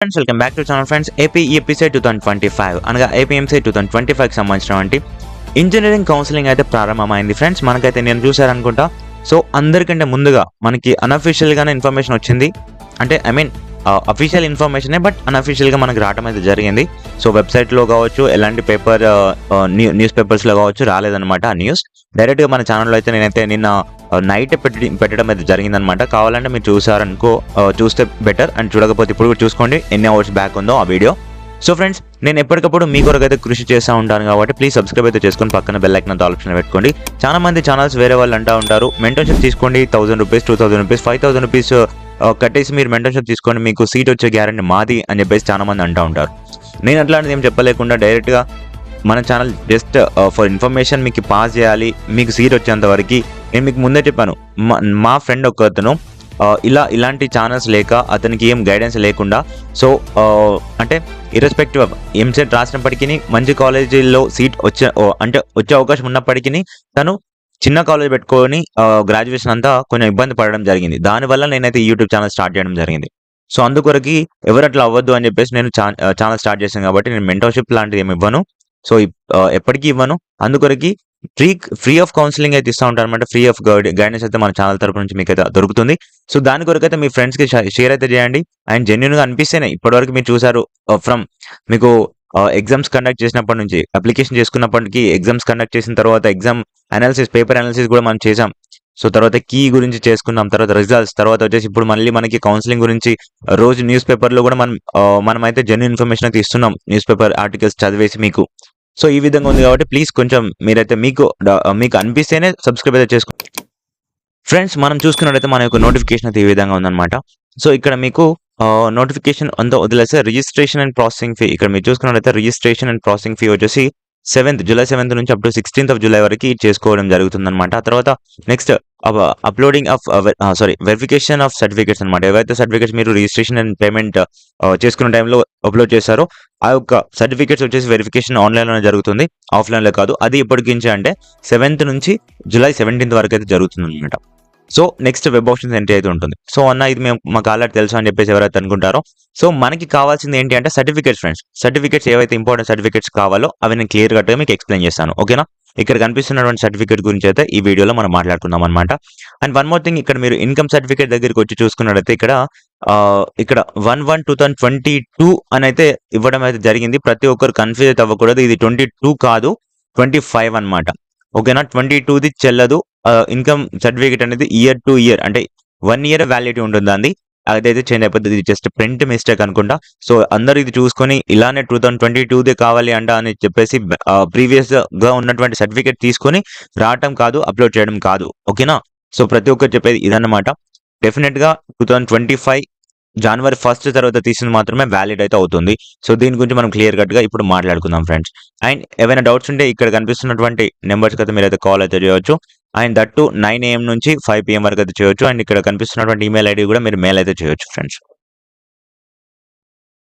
Friends welcome back to channel friends AP ఎపిసైడ్ two thousand twenty five అనగా APMC two thousand twenty ఫైవ్కి సంబంధించినటువంటి engineering counselling అయితే ప్రారంభమైంది friends మనకైతే నేను చూశారనుకుంటా. సో అందరికంటే ముందుగా మనకి అన్అఫీషియల్గానే ఇన్ఫర్మేషన్ వచ్చింది. అంటే ఐ మీన్ అఫీషియల్ ఇన్ఫర్మేషనే బట్ అన్అఫీషియల్గా మనకి రావడం అయితే జరిగింది. సో వెబ్సైట్లో కావచ్చు ఎలాంటి పేపర్ న్యూస్ పేపర్స్లో కావచ్చు రాలేదనమాట ఆ న్యూస్ డైరెక్ట్గా మన ఛానల్లో అయితే నేనైతే నిన్న నైట్ పెట్టి పెట్టడం అయితే జరిగిందనమాట కావాలంటే మీరు చూసారనుకో చూస్తే బెటర్ అండ్ చూడకపోతే ఇప్పుడు చూసుకోండి. ఎన్ని అవర్స్ బ్యాక్ ఉందో ఆ వీడియో సో ఫ్రెండ్స్ నేను ఎప్పటికప్పుడు మీ కొరకు అయితే కృషి చేస్తూ ఉంటాను కాబట్టి ప్లీజ్ సబ్స్క్రైబ్ అయితే చేసుకొని పక్కన బెల్ ఐకన్ ఆప్షన్ పెట్టుకోండి. చాలా మంది ఛానల్స్ వేరే వాళ్ళు అంటూ ఉంటారు మెంటర్షిప్ తీసుకోండి thousand rupees two thousand rupees five thousand rupees కట్టేసి మీరు మెంటర్షిప్ తీసుకోండి మీకు సీట్ వచ్చే గ్యారంటీ మాది అని చెప్పేసి చాలా మంది అంటూ ఉంటారు. నేను అట్లాంటిది ఏం చెప్పలేకుండా డైరెక్ట్గా మన ఛానల్ జస్ట్ ఫర్ ఇన్ఫర్మేషన్ మీకు పాస్ చేయాలి మీకు సీట్ వచ్చేంత వరకు. నేను మీకు ముందే చెప్పాను మా- మా ఫ్రెండ్ ఒక అతను ఇలా ఇలాంటి ఛానల్స్ లేక అతనికి ఏం గైడెన్స్ లేకుండా సో అంటే ఇర్రెస్పెక్టివ్ ఆఫ్ ఎంసెట్ రాసినప్పటికీ మంచి కాలేజీల్లో సీట్ వచ్చే అంటే వచ్చే అవకాశం ఉన్నప్పటికీ తను చిన్న కాలేజ్ పెట్టుకొని గ్రాడ్యుయేషన్ అంతా కొంచెం ఇబ్బంది పడడం జరిగింది. దానివల్ల నేనైతే యూట్యూబ్ ఛానల్ స్టార్ట్ చేయడం జరిగింది. సో అందుకొరకి ఎవరు అట్లా అవ్వద్దు అని చెప్పేసి నేను ఛానల్ స్టార్ట్ చేశాను కాబట్టి నేను మెంటర్షిప్ లాంటిది ఏమి ఇవ్వను. సో ఎప్పటికీ ఇవ్వను. అందుకొరకి ఫ్రీ ఫ్రీ ఆఫ్ కౌన్సిలింగ్ అయితే ఇస్తూ ఉంటాను అనమాట ఫ్రీ ఆఫ్ గైడెన్స్ అయితే మన ఛానల్ తరపు నుంచి మీకు అయితే దొరుకుతుంది. సో దాని కొరకు అయితే మీ ఫ్రెండ్స్కి షేర్ అయితే చేయండి. అండ్ జెన్యున్గా అనిపిస్తేనే ఇప్పటివరకు మీరు చూసారు ఫ్రమ్ uh, మీకు uh, ఎగ్జామ్స్ కండక్ట్ చేసినప్పటి నుంచి అప్లికేషన్ చేసుకున్నప్పటికీ ఎగ్జామ్స్ కండక్ట్ చేసిన తర్వాత ఎగ్జామ్ అనాలిసిస్ పేపర్ అనాలిసిస్ కూడా మనం చేసాం సో తర్వాత కీ గురించి చేసుకున్నాం తర్వాత రిజల్ట్స్ తర్వాత వచ్చేసి ఇప్పుడు మళ్ళీ మనకి కౌన్సిలింగ్ గురించి uh, రోజు న్యూస్ పేపర్లో కూడా మనం ఆ, మనమైతే జెన్యున్ ఇన్ఫర్మేషన్ అయితే ఇస్తున్నాం. న్యూస్ పేపర్ ఆర్టికల్స్ చదివేసి మీకు. సో ఈ విధంగా ఉంది కాబట్టి ప్లీజ్ కొంచెం మీరైతే మీకు మీకు అనిపిస్తేనే సబ్స్క్రైబ్ అయితే చేసుకో ఫ్రెండ్స్ మనం చూసుకున్నట్టయితే మన యొక్క నోటిఫికేషన్ అయితే ఈ విధంగా ఉందన్నమాట. సో ఇక్కడ మీకు నోటిఫికేషన్ అంతా వదిలేస్తే రిజిస్ట్రేషన్ అండ్ ప్రాసెసింగ్ ఫీ ఇక్కడ మీరు చూసుకున్నట్లయితే రిజిస్ట్రేషన్ అండ్ ప్రాసెసింగ్ ఫీ వచ్చేసి సెవెంత్ జూలై సెవెంత్ నుంచి up to sixteenth of July వరకు చేసుకోవడం జరుగుతుందన్నమాట. ఆ తర్వాత next uploading of sorry verification of certificates అనమాట ఏవైతే సర్టిఫికేట్స్ మీరు రిజిస్ట్రేషన్ అండ్ పేమెంట్ చేసుకున్న టైంలో అప్లోడ్ చేశారో ఆ యొక్క సర్టిఫికేట్స్ వచ్చేసి వెరిఫికేషన్ ఆన్లైన్లోనే జరుగుతుంది. ఆఫ్లైన్లో కాదు. అది ఎప్పటికించి అంటే సెవెంత్ నుంచి జూలై సెవెంటీన్త్ వరకు అయితే జరుగుతుంది అనమాట so next web options entry అయితే ఉంటుంది. సో అన్న ఇది మేము మాకు ఆల్రెడీ తెలుసు అని చెప్పేసి ఎవరైతే అనుకుంటారో సో మనకి కావాల్సింది ఏంటి అంటే సర్టిఫికేట్స్ ఫ్రెండ్స్ సర్టిఫికేట్స్ ఏవైతే ఇంపార్టెంట్ సర్టిఫికేట్స్ కావాలో అవి నేను క్లియర్ కట్గా మీకు ఎక్స్ప్లెయిన్ చేస్తాను. ఓకేనా ఇక్కడ కనిపిస్తున్నటువంటి సర్టిఫికేట్ గురించి అయితే ఈ వీడియోలో మనం మాట్లాడుకుందాం అనమాట అండ్ వన్ మోర్ థింగ్ ఇక్కడ మీరు ఇన్కమ్ సర్టిఫికేట్ దగ్గరికి వచ్చి చూసుకున్నట్లయితే ఇక్కడ ఇక్కడ one one two thousand twenty two అని అయితే ఇవ్వడం అయితే జరిగింది. ప్రతి ఒక్కరు కన్ఫ్యూజ్ అయితే అవ్వకూడదు. ఇది ట్వంటీ టూ కాదు ట్వంటీ ఫైవ్ అనమాట ఓకేనా? ట్వంటీ టూది చెల్లదు. ఇన్కమ్ సర్టిఫికేట్ అనేది ఇయర్ టు ఇయర్ అంటే వన్ ఇయర్ వ్యాలిడిటీ ఉంటుంది అంది అదైతే చేంజ్ అయిపోతుంది ఇది జస్ట్ ప్రింట్ మిస్టేక్ అనుకుంటా. సో అందరూ ఇది చూసుకొని ఇలానే టూ థౌసండ్ ట్వంటీ టూదే కావాలి అంట అని చెప్పేసి ప్రీవియస్గా ఉన్నటువంటి సర్టిఫికేట్ తీసుకొని రావటం కాదు అప్లోడ్ చేయడం కాదు. ఓకేనా? సో ప్రతి ఒక్కరు చెప్పేది ఇదన్నమాట. డెఫినెట్గా టూ థౌసండ్ ట్వంటీ ఫైవ్ జనవరి ఫస్ట్ తర్వాత తీసింది మాత్రమే వ్యాలిడ్ అయితే అవుతుంది. సో దీని గురించి మనం క్లియర్ కట్గా ఇప్పుడు మాట్లాడుకుందాం ఫ్రెండ్స్ అండ్ ఏమైనా డౌట్స్ ఉంటే ఇక్కడ కనిపిస్తున్నటువంటి నెంబర్స్ అయితే మీరు అయితే కాల్ అయితే చేయవచ్చు and that to nine AM నుంచి ఫైవ్ పిఎం వరకు అయితే చేయొచ్చు. అండ్ ఇక్కడ కనిపిస్తున్నటువంటి ఈమెయిల్ ఐడి కూడా మీరు మెయిల్ అయితే చేయొచ్చు ఫ్రెండ్స్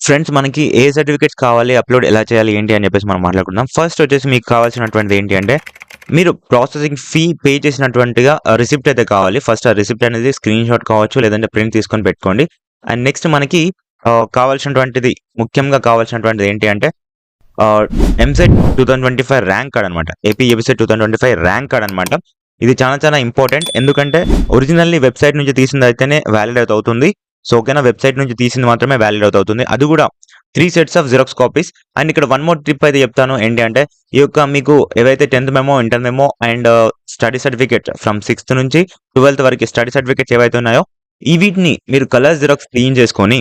ఫ్రెండ్స్ మనకి ఏ సర్టిఫికేట్స్ కావాలి అప్లోడ్ ఎలా చేయాలి ఏంటి అని చెప్పేసి మనం మాట్లాడుకుందాం. ఫస్ట్ వచ్చేసి మీకు కావాల్సినటువంటిది ఏంటి అంటే మీరు ప్రాసెసింగ్ ఫీ పే చేసినటువంటిగా రిసిప్ట్ అయితే కావాలి. ఫస్ట్ ఆ రిసిప్ట్ అనేది స్క్రీన్ షాట్ కావచ్చు లేదంటే ప్రింట్ తీసుకొని పెట్టుకోండి. అండ్ నెక్స్ట్ మనకి కావాల్సినటువంటిది ముఖ్యంగా కావాల్సినటువంటిది ఏంటి అంటే EAMCET two thousand twenty five rank card అనమాట AP EAPCET two thousand twenty five rank card అనమాట ఇది చాలా చాలా ఇంపార్టెంట్. ఎందుకంటే ఒరిజినల్లీ వెబ్సైట్ నుంచి తీసింది అయితేనే వ్యాలిడ్ అవుతుంది. సో ఓకేనా? వెబ్సైట్ నుంచి తీసింది మాత్రమే వ్యాలిడ్ అవుతుంది. అది కూడా three sets of xerox copies and ఇక్కడ వన్ మోర్ ట్రిప్ అయితే చెప్తాను. ఏంటి అంటే ఈ యొక్క మీకు ఏవైతే tenth memo inter memo and study certificate from sixth నుంచి ట్వెల్త్ వరకు స్టడీ సర్టిఫికేట్స్ ఏవైతే ఉన్నాయో ఈ వీటిని మీరు కలర్ జిరాక్స్ క్లీన్ చేసుకొని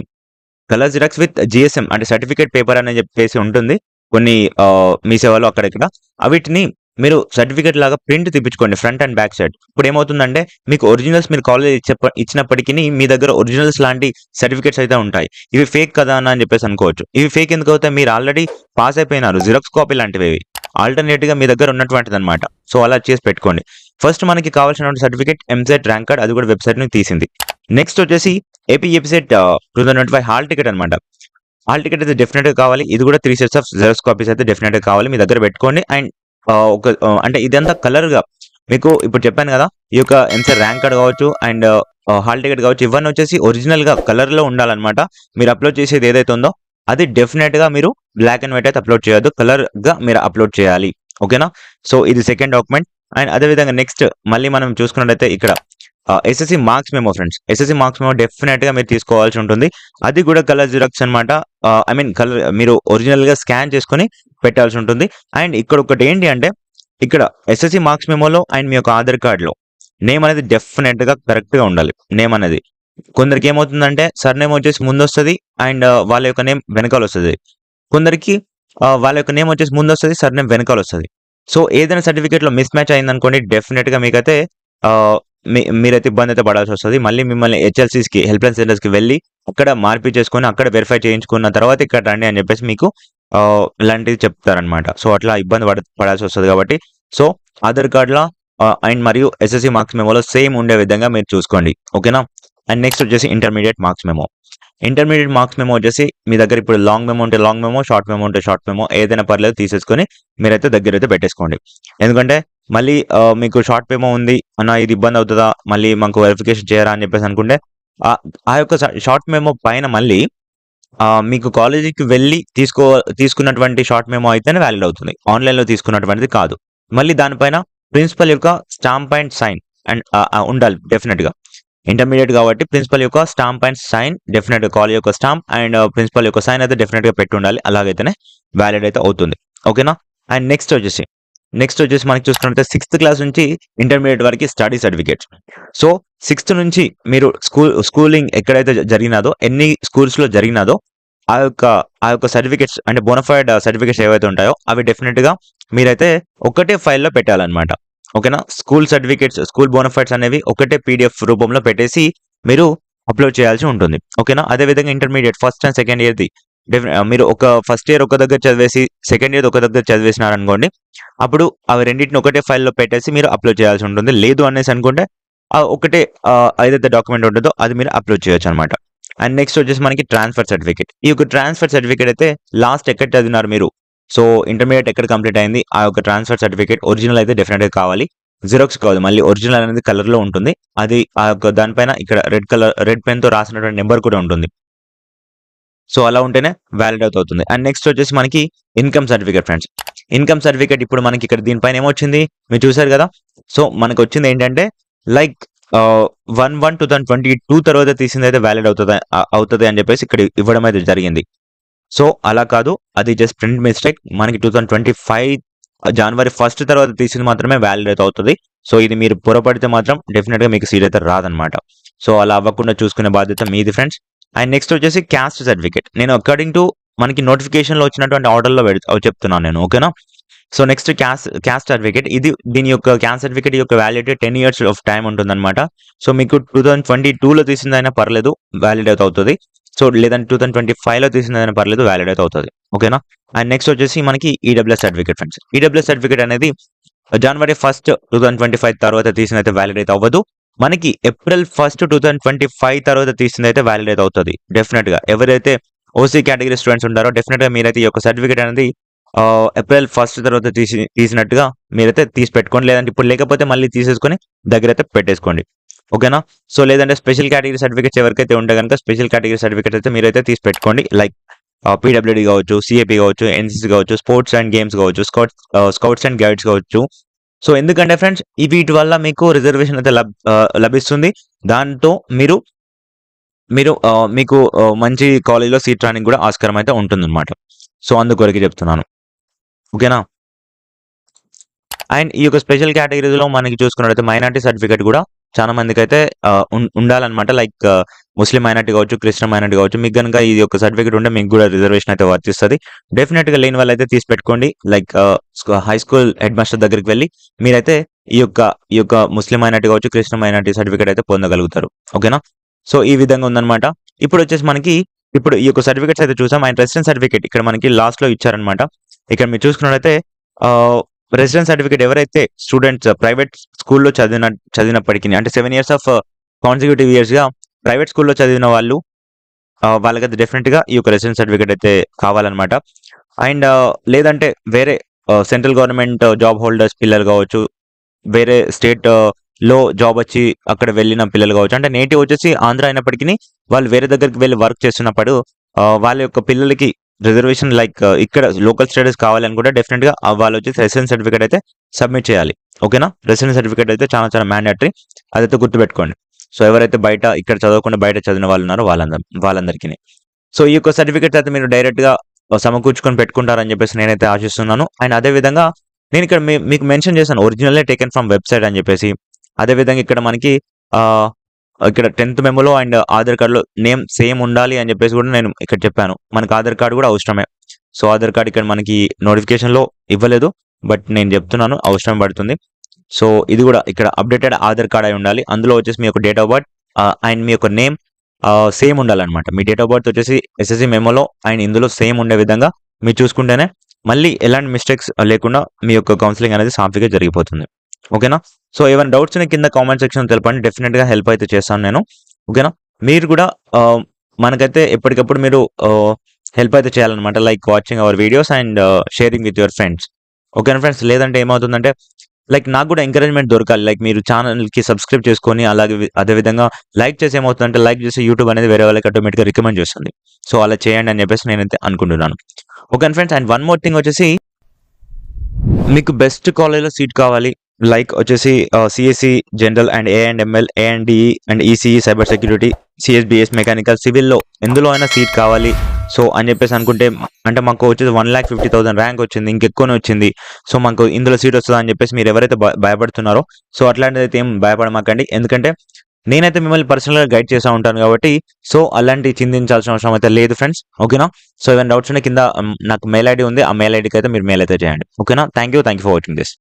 కలర్ జిరాక్స్ విత్ జిఎస్ఎం అంటే సర్టిఫికేట్ పేపర్ అని చెప్పేసి ఉంటుంది. కొన్ని మీ సేవలో అక్కడక్కడ వీటిని మీరు సర్టిఫికేట్ లాగా ప్రింట్ తెప్పించుకోండి ఫ్రంట్ అండ్ బ్యాక్ సైడ్ ఇప్పుడు ఏమవుతుందంటే మీకు ఒరిజినల్స్ మీరు కాలేజ్ ఇచ్చే ఇచ్చినప్పటికీ మీ దగ్గర ఒరిజినల్స్ లాంటి సర్టిఫికేట్స్ అయితే ఉంటాయి. ఇవి ఫేక్ కదా అని చెప్పేసి అనుకోవచ్చు. ఇవి ఫేక్ ఎందుకు అవుతాయి? మీరు ఆల్రెడీ పాస్ అయిపోయినారు. జిరాక్స్ కాపీ లాంటివి ఇవి. ఆల్టర్నేట్గా మీ దగ్గర ఉన్నటువంటిది అనమాట సో అలా చేసి పెట్టుకోండి. ఫస్ట్ మనకి కావాల్సిన సర్టిఫికేట్ ఎంసెట్ ర్యాంక్ కార్డ్ అది కూడా వెబ్సైట్ నుంచి తీసింది. నెక్స్ట్ వచ్చేసి AP EAPCET two thousand twenty five hall ticket అనమాట హాల్ టికెట్ అయితే డెఫినెట్గా కావాలి ఇది కూడా three sets of xerox copies అయితే డెఫినెట్ కావాలి మీ దగ్గర పెట్టుకోండి అండ్ uh, ఒక uh, అంటే ఇదంతా కలర్గా మీకు ఇప్పుడు చెప్పాను కదా ఈ యొక్క ఎంసెట్ ర్యాంక్ కార్డ్ కావచ్చు అండ్ హాల్ టికెట్ కావచ్చు ఇవన్నీ వచ్చేసి ఒరిజినల్‌గా కలర్‌లో ఉండాలన్నమాట. మీరు అప్‌లోడ్ చేసేది ఏదైతే ఉందో అది డెఫినెట్గా మీరు బ్లాక్ అండ్ వైట్ అయితే అప్‌లోడ్ చేయొద్దు. కలర్‌గా మీరు అప్‌లోడ్ చేయాలి. ఓకేనా? సో ఇది సెకండ్ డాక్యుమెంట్. అండ్ అదే విధంగా నెక్స్ట్ మళ్ళీ మనం చూసుకున్నట్టయితే ఇక్కడ SSC marks memo friends. SSC marks memo డెఫినెట్గా మీరు తీసుకోవాల్సి ఉంటుంది. అది కూడా కలర్ జిరాక్స్ అన్నమాట. ఐ మీన్ కలర్ మీరు ఒరిజినల్‌గా స్కాన్ చేసుకొని పెట్టాల్సి ఉంటుంది. అండ్ ఇక్కడ ఒకటి ఏంటి అంటే ఇక్కడ ఎస్ఎస్‌సి మార్క్స్ మెమోలో అండ్ మీ యొక్క ఆధార్ కార్డ్‌లో నేమ్ అనేది డెఫినెట్గా కరెక్ట్‌గా ఉండాలి. నేమ్ అనేది. కొందరికి ఏమవుతుందంటే సర్‌నేమ్ వచ్చేసి ముందు వస్తుంది అండ్ వాళ్ళ యొక్క నేమ్ వెనకాల వస్తుంది కొందరికి వాళ్ళ యొక్క నేమ్ వచ్చేసి ముందు వస్తుంది సర్‌నేమ్ వెనకాల వస్తుంది సో ఏదైనా సర్టిఫికేట్‌లో మిస్ మ్యాచ్ అయిందనుకోండి డెఫినెట్గా మీకైతే మీరైతే మీ మీరైతే పడాల్సి వస్తుంది మళ్ళీ మిమ్మల్ని హెచ్ఎల్‌సీస్‌కి హెల్ప్‌లైన్ సెంటర్స్‌కి వెళ్ళి అక్కడ మార్పిచ్చేసుకొని అక్కడ వెరిఫై చేయించుకున్న తర్వాత ఇక్కడ రండి అని చెప్పేసి మీకు ఆహ్, ఇలాంటివి చెప్తారన్నమాట. సో అట్లా ఇబ్బంది పడ పడాల్సి వస్తుంది కాబట్టి సో ఆధార్ కార్డ్‌లో అండ్ మరియు ఎస్ఎస్‌సి మార్క్స్ మెమోలో సేమ్ ఉండే విధంగా మీరు చూసుకోండి. ఓకేనా? అండ్ నెక్స్ట్ వచ్చేసి intermediate marks memo. Intermediate marks memo వచ్చేసి మీ దగ్గర ఇప్పుడు లాంగ్ మెమో ఉంటే లాంగ్ మెమో, షార్ట్ మెమో ఉంటే షార్ట్ మెమో ఏదైనా పర్లేదు తీసేసుకొని మీరైతే అయితే పెట్టేసుకోండి. ఎందుకంటే మళ్ళీ మీకు షార్ట్ మెమో ఉంది. అన్న ఇది ఇబ్బంది అవుతుందా మళ్ళీ మాకు వెరిఫికేషన్ చేయరా? అని చెప్పేసి అనుకుంటే ఆ యొక్క షార్ట్ మెమో పైన మళ్ళీ మీకు కాలేజీకి వెళ్ళి తీసుకో తీసుకున్నటువంటి షార్ట్ మెమో అయితేనే వ్యాలిడ్ అవుతుంది. ఆన్‌లైన్‌లో తీసుకున్నటువంటిది కాదు. మళ్ళీ దానిపైన ప్రిన్సిపల్ యొక్క స్టాంప్ అండ్ సైన్ అండ్ ఉండాలి డెఫినెట్గా ఇంటర్మీడియట్ కాబట్టి ప్రిన్సిపల్ యొక్క stamp and sign definite college యొక్క స్టాంప్ అండ్ ప్రిన్సిపల్ యొక్క సైన్ అయితే డెఫినెట్గా పెట్టి ఉండాలి అలాగైతేనే వ్యాలిడ్ అయితే అవుతుంది. ఓకేనా? అండ్ నెక్స్ట్ వచ్చేసి నెక్స్ట్ వచ్చేసి మనకి చూసుకున్నట్లయితే సిక్స్త్ క్లాస్ నుంచి ఇంటర్మీడియట్ వరకు స్టడీ సర్టిఫికేట్స్. సో సిక్స్త్ నుంచి మీరు స్కూల్ స్కూలింగ్ ఎక్కడైతే జ జరిగినాదో ఎన్ని స్కూల్స్‌లో జరిగినాదో ఆ యొక్క ఆ యొక్క సర్టిఫికేట్స్ అంటే బోనఫైడ్ సర్టిఫికేట్స్ ఏవైతే ఉంటాయో అవి డెఫినెట్గా మీరైతే ఒకటే ఫైల్‌లో పెట్టాలన్నమాట. ఓకేనా? స్కూల్ సర్టిఫికేట్స్, స్కూల్ బోనఫైట్స్ అనేవి ఒకటే పీడీఎఫ్ రూపంలో పెట్టేసి మీరు అప్‌లోడ్ చేయాల్సి ఉంటుంది. ఓకేనా? అదే విధంగా ఫస్ట్ అండ్ సెకండ్ ఇయర్‌ది మీరు ఒక ఫస్ట్ ఇయర్ ఒక దగ్గర చదివేసి సెకండ్ ఇయర్ ఒక దగ్గర చదివేసినారనుకోండి. అప్పుడు అవి రెండింటిని ఒకటే ఫైల్‌లో పెట్టేసి మీరు అప్‌లోడ్ చేయాల్సి ఉంటుంది. లేదు అనేసి అనుకుంటే ఒకటే ఏదైతే డాక్యుమెంట్ ఉంటుందో అది మీరు అప్‌లోడ్ చేయొచ్చు అనమాట అండ్ నెక్స్ట్ వచ్చేసి మనకి ట్రాన్స్‌ఫర్ సర్టిఫికేట్. ఈ యొక్క ట్రాన్స్‌ఫర్ సర్టిఫికేట్ అయితే లాస్ట్ ఎక్కడ చదివినారు మీరు? సో ఇంటర్మీడియట్ ఎక్కడ కంప్లీట్ అయింది? ఆ యొక్క ట్రాన్స్‌ఫర్ సర్టిఫికేట్ ఒరిజినల్ అయితే డెఫినిట్‌గా కావాలి. జిరాక్స్ కాదు. మళ్ళీ ఒరిజినల్ అనేది కలర్‌లో ఉంటుంది. అది ఆ యొక్క దానిపైన ఇక్కడ రెడ్ కలర్ రెడ్ పెన్‌తో రాసినటువంటి నెంబర్ కూడా ఉంటుంది. సో అలా ఉంటేనే వ్యాలిడ్ అవుతుంది. అండ్ నెక్స్ట్ వచ్చేసి మనకి income certificate friends. Income certificate ఇప్పుడు మనకి ఇక్కడ దీనిపైన ఏమొచ్చింది? మీరు చూసారు కదా! సో మనకు వచ్చింది ఏంటంటే లైక్ ఆహ్, 1/1/2022 తర్వాత తీసింది అయితే వ్యాలిడ్ అవుతుంది అవుతుంది అని చెప్పేసి ఇక్కడ ఇవ్వడం అయితే జరిగింది. సో అలా కాదు. అది జస్ట్ ప్రింట్ మిస్టేక్. మనకి 2025 జనవరి ఫస్ట్ తర్వాత తీసింది మాత్రమే వాలిడ్ అయితే సో ఇది మీరు పొరపడితే మాత్రం డెఫినెట్గా మీకు సీట్ అయితే రాదనమాట సో అలా అవ్వకుండా చూసుకునే బాధ్యత మీది ఫ్రెండ్స్. అండ్ నెక్స్ట్ వచ్చేసి క్యాస్ట్ సర్టిఫికేట్. నేను అకార్డింగ్ టు మనకి నోటిఫికేషన్‌లో వచ్చినటువంటి ఆర్డర్‌లో పెడ్ చెప్తున్నాను నేను. ఓకేనా? So next caste caste certificate. ఇది దీని యొక్క క్యాస్ట్ సర్టిఫికేట్ యొక్క validity ten years of time ఉంటుందన్నమాట. సో మీకు 2022లో తీసిందైనా పర్లేదు వ్యాలిడ్ అయితే అవుతుంది సో లేదంటే 2025లో తీసిందైనా పర్లేదు వ్యాలిడ్ అయితే అవుతుంది ఓకేనా? అండ్ నెక్స్ట్ వచ్చేసి మనకి EWS certificate friends. EWS certificate అనేది జనవరి ఫస్ట్ 2025 తర్వాత తీసిన అయితే వ్యాలిడ్ అయితే అవ్వదు. మనకి ఏప్రిల్ ఫస్ట్ 2025 తర్వాత తీసింది అయితే వ్యాలిడ్ అయితే అవుతుంది డెఫినెట్గా ఎవరైతే ఓసీ కేటగిరీ స్టూడెంట్స్ ఉంటారో డెఫినిట్‌గా మీరైతే ఈ యొక్క సర్టిఫికేట్ అనేది ఏప్రిల్ ఫస్ట్ తర్వాత తీసి తీసినట్టుగా మీరైతే తీసి పెట్టుకోండి. లేదంటే ఇప్పుడు లేకపోతే మళ్ళీ తీసేసుకొని దగ్గర అయితే పెట్టేసుకోండి. ఓకేనా? సో లేదంటే స్పెషల్ కేటగిరీ సర్టిఫికేట్స్ ఎవరికైతే ఉంటే కనుక స్పెషల్ కేటగిరీ సర్టిఫికేట్ అయితే మీరైతే తీసి పెట్టుకోండి. లైక్ పీడబ్ల్యూడీ కావచ్చు, సిఏపీ కావచ్చు, ఎన్‌సీసీ కావచ్చు, స్పోర్ట్స్ అండ్ గేమ్స్ కావచ్చు, స్కౌట్స్ స్కౌట్స్ అండ్ గైడ్స్ కావచ్చు. సో ఎందుకంటే ఫ్రెండ్స్ ఈ వీటి వల్ల మీకు రిజర్వేషన్ అయితే లభిస్తుంది. దాంతో మీరు మీరు మీకు మంచి కాలేజ్‌లో సీట్ రానికి కూడా ఆస్కారం అయితే ఉంటుందన్నమాట. సో అందుకొరకు చెప్తున్నాను. ఓకేనా? అండ్ ఈ యొక్క స్పెషల్ కేటగిరీస్‌లో మనకి చూసుకున్నట్లయితే మైనారిటీ సర్టిఫికేట్ కూడా చాలా మందికైతే అయితే ఉండాలన్నమాట. లైక్ ముస్లిం మైనార్టీ కావచ్చు, క్రిస్టియన్ మైనార్టీ కావచ్చు. మీకు గనుక ఈ యొక్క సర్టిఫికేట్ ఉంటే మీకు కూడా రిజర్వేషన్ అయితే వర్తిస్తుంది డెఫినెట్గా లేని వాళ్ళైతే తీసి పెట్టుకోండి. Like high school head master దగ్గరికి వెళ్ళి మీరైతే ఈ యొక్క ఈ యొక్క ముస్లిం మైనార్టీ కావచ్చు, క్రిస్టియన్ మైనార్టీ సర్టిఫికేట్ అయితే పొందగలుగుతారు. ఓకేనా? సో ఈ విధంగా ఉందన్నమాట. ఇప్పుడు వచ్చేసి మనకి ఇప్పుడు ఈ యొక్క సర్టిఫికేట్స్ అయితే చూసాం. అండ్ రెసిడెన్స్ సర్టిఫికేట్ ఇక్కడ మనకి లాస్ట్‌లో ఇచ్చారనమాట ఇక్కడ మీరు చూసుకున్నట్లయితే రెసిడెన్స్ సర్టిఫికేట్ ఎవరైతే స్టూడెంట్స్ ప్రైవేట్ స్కూల్‌లో చదివిన చదివినప్పటికీ అంటే సెవెన్ ఇయర్స్ ఆఫ్ కాన్సిక్యూటివ్ ఇయర్స్‌గా ప్రైవేట్ స్కూల్‌లో చదివిన వాళ్ళు ఆహ్, వాళ్ళకైతే డెఫినిట్‌గా ఈ యొక్క రెసిడెన్స్ సర్టిఫికేట్ అయితే కావాలన్నమాట. అండ్ uh, లేదంటే వేరే సెంట్రల్ గవర్నమెంట్ జాబ్ హోల్డర్స్ పిల్లలు కావచ్చు, వేరే స్టేట్ uh, లో జాబ్ వచ్చి అక్కడ వెళ్ళిన పిల్లలు కావచ్చు అంటే నేటివ్ వచ్చేసి ఆంధ్ర అయినప్పటికీ వాళ్ళు వేరే దగ్గరికి వెళ్ళి వర్క్ చేస్తున్నప్పుడు uh, వాళ్ళ యొక్క పిల్లలకి రిజర్వేషన్ లైక్ uh, ఇక్కడ లోకల్ స్టేటస్ కావాలనుకుంటే డెఫినెట్గా డెఫినెట్గా వాళ్ళు వచ్చి రెసిడెన్స్ సర్టిఫికేట్ అయితే సబ్మిట్ చేయాలి. ఓకేనా రెసిడెన్స్ సర్టిఫికేట్ అయితే చాలా చాలా మ్యాండేటరీ అదైతే గుర్తుపెట్టుకోండి. సో ఎవరైతే బయట ఇక్కడ చదవకుండా బయట చదివిన వాళ్ళు ఉన్నారో వాళ్ళందరూ వాళ్ళందరికీ సో ఈ యొక్క సర్టిఫికేట్స్ అయితే మీరు డైరెక్ట్గా సమకూర్చుకొని పెట్టుకుంటారని చెప్పేసి నేనైతే ఆశిస్తున్నాను. అండ్ అదే విధంగా నేను ఇక్కడ మీ- మీకు మెన్షన్ చేశాను ఒరిజినల్లే టేకెన్ ఫ్రమ్ వెబ్సైట్ అని చెప్పేసి. అదే విధంగా ఇక్కడ మనకి ఇక్కడ టెన్త్ మెమోలో అండ్ ఆధార్ కార్డులో నేమ్ సేమ్ ఉండాలి అని చెప్పేసి కూడా నేను ఇక్కడ చెప్పాను. మనకు ఆధార్ కార్డు కూడా అవసరమే. సో ఆధార్ కార్డు ఇక్కడ మనకి నోటిఫికేషన్లో ఇవ్వలేదు. బట్ నేను చెప్తున్నాను అవసరం పడుతుంది. సో ఇది కూడా ఇక్కడ అప్డేటెడ్ ఆధార్ కార్డ్ అయి ఉండాలి. అందులో వచ్చేసి మీ యొక్క డేట్ ఆఫ్ బర్త్ అండ్ మీ యొక్క నేమ్ సేమ్ ఉండాలన్నమాట. మీ డేట్ ఆఫ్ బర్త్ వచ్చేసి ఎస్ఎస్సి మెమోలో అండ్ ఇందులో సేమ్ ఉండే విధంగా మీరు చూసుకుంటేనే మళ్ళీ ఎలాంటి మిస్టేక్స్ లేకుండా మీ యొక్క కౌన్సిలింగ్ అనేది సాఫీగా జరిగిపోతుంది. ఓకేనా? సో ఏమైనా డౌట్స్ ఉన్నాయి కింద కామెంట్ సెక్షన్ తెలపండి. డెఫినెట్గా హెల్ప్ అయితే చేస్తాను నేను. ఓకేనా? మీరు కూడా మనకైతే ఎప్పటికప్పుడు మీరు హెల్ప్ అయితే చేయాలన్నమాట. Like watching our videos and sharing with your friends ఓకేనా ఫ్రెండ్స్ లేదంటే ఏమవుతుందంటే లైక్ నాకు కూడా ఎంకరేజ్మెంట్ దొరకాలి. లైక్ మీరు ఛానల్కి సబ్స్క్రైబ్ చేసుకొని అలాగే అదేవిధంగా అదే విధంగా లైక్ చేసి ఏమవుతుందంటే లైక్ చేసి యూట్యూబ్ అనేది వేరే వాళ్ళకి ఆటోమేటిక్గా రికమెండ్ చేస్తుంది. సో అలా చేయండి అని చెప్పేసి నేనైతే అనుకుంటున్నాను. Okay friends and one more thing వచ్చేసి మీకు బెస్ట్ కాలేజ్లో సీట్ కావాలి. లైక్ వచ్చేసి CSC general and A and ML A and DE and ECE cyber security CSBS mechanical సివిల్లో ఎందులో అయినా సీట్ కావాలి. సో అని చెప్పేసి అనుకుంటే అంటే మాకు వచ్చేసి one lakh fifty thousand rank వచ్చింది ఇంకెక్కువనే వచ్చింది. సో మాకు ఇందులో సీట్ వస్తుందా అని చెప్పేసి మీరు ఎవరైతే భయపడుతున్నారో సో అట్లాంటిది అయితే ఏం భయపడమాకండి. ఎందుకంటే నేనైతే మిమ్మల్ని పర్సనల్గా గైడ్ చేస్తూ ఉంటాను కాబట్టి సో అలాంటి చింతించాల్సిన అవసరం అయితే లేదు ఫ్రెండ్స్ ఓకేనా? సో ఏమైనా డౌట్స్ ఉంటే కింద నాకు మెయిల్ ఐడి ఉంది. ఆ మెయిల్ ఐడికి అయితే మీరు మెయిల్ అయితే చేయండి. ఓకేనా? Thank you thank you for watching this